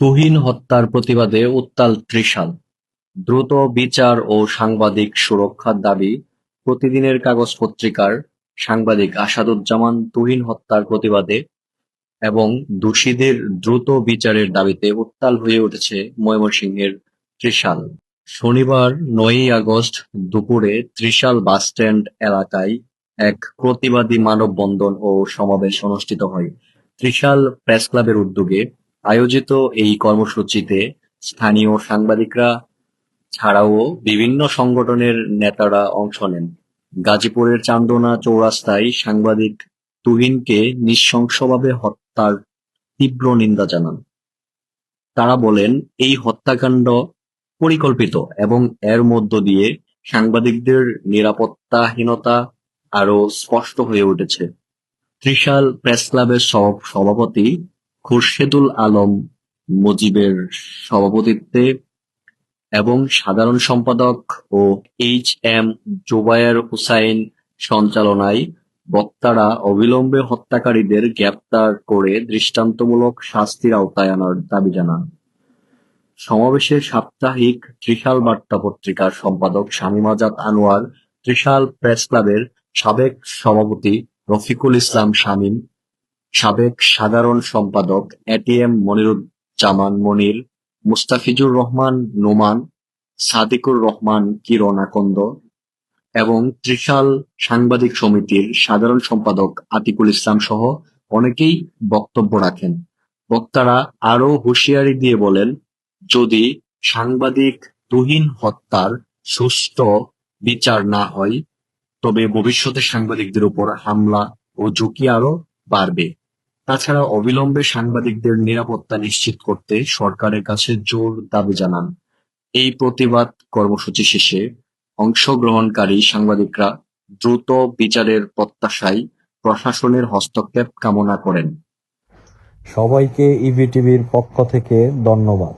তুহিন হত্যার প্রতিবাদে উত্তাল ত্রিশাল, দ্রুত বিচার ও সাংবাদিক সুরক্ষার দাবি প্রতিদিনের কাগজ পত্রিকার সাংবাদিক আসাদুজ্জামান তুহিন হত্যার প্রতিবাদে এবং দোষীদের দ্রুত বিচারের দাবিতে উত্তাল হয়ে উঠেছে ময়মনসিংহের ত্রিশাল। শনিবার নয়ই আগস্ট দুপুরে ত্রিশাল বাসস্ট্যান্ড এলাকায় এক প্রতিবাদী মানববন্ধন ও সমাবেশ অনুষ্ঠিত হয়। ত্রিশাল প্রেস ক্লাবের উদ্যোগে আয়োজিত এই কর্মসূচিতে স্থানীয় সাংবাদিকরা ছাড়াও বিভিন্ন সংগঠনের নেতারা অংশ নেন। গাজীপুরের চান্দনা চৌরাস্তায় সাংবাদিক তুহিনকে নৃশংসভাবে হত্যার তীব্র নিন্দা জানান। তারা বলেন, এই হত্যাকাণ্ড পরিকল্পিত এবং এর মধ্য দিয়ে সাংবাদিকদের নিরাপত্তাহীনতা আরও স্পষ্ট হয়ে উঠেছে। ত্রিশাল প্রেসক্লাবের সহ- সভাপতি খুরশেদুল আলম মুজিবের সভাপতিত্বে এবং সাধারণ সম্পাদক ও এইচ এম জুবায়ের হুসাইন সঞ্চালনায় বক্তারা অবিলম্বে হত্যাকারীদের গ্রেপ্তার করে দৃষ্টান্তমূলক শাস্তির আওতায় আনার দাবি জানান। সমাবেশে সাপ্তাহিক ত্রিশাল বার্তা পত্রিকার সম্পাদক শামীম আজাদ আনোয়ার, ত্রিশাল প্রেস ক্লাবের সাবেক সভাপতি রফিকুল ইসলাম শামীম, সাবেক সাধারণ সম্পাদক এটিএম মনিরুজ্জামান মনির, মুস্তাফিজুর রহমান নোমান, সাদিকুর রহমান কিরণ আকন্দ এবং ত্রিশাল সাংবাদিক সমিতির সাধারণ সম্পাদক আতিকুল ইসলাম সহ অনেকেই বক্তব্য রাখেন। বক্তারা আরও হুঁশিয়ারি দিয়ে বলেন, যদি সাংবাদিক তুহিন হত্যার সুষ্ঠু বিচার না হয়, তবে ভবিষ্যতে সাংবাদিকদের উপর হামলা ও ঝুঁকি আরও বাড়বে। তাছাড়া অবিলম্বে সাংবাদিকদের নিরাপত্তা নিশ্চিত করতে সরকারের কাছে জোর দাবি জানান। এই প্রতিবাদ কর্মসূচি শেষে অংশগ্রহণকারী সাংবাদিকরা দ্রুত বিচারের প্রত্যাশায় প্রশাসনের হস্তক্ষেপ কামনা করেন। সবাইকে ইভিটিভির পক্ষ থেকে ধন্যবাদ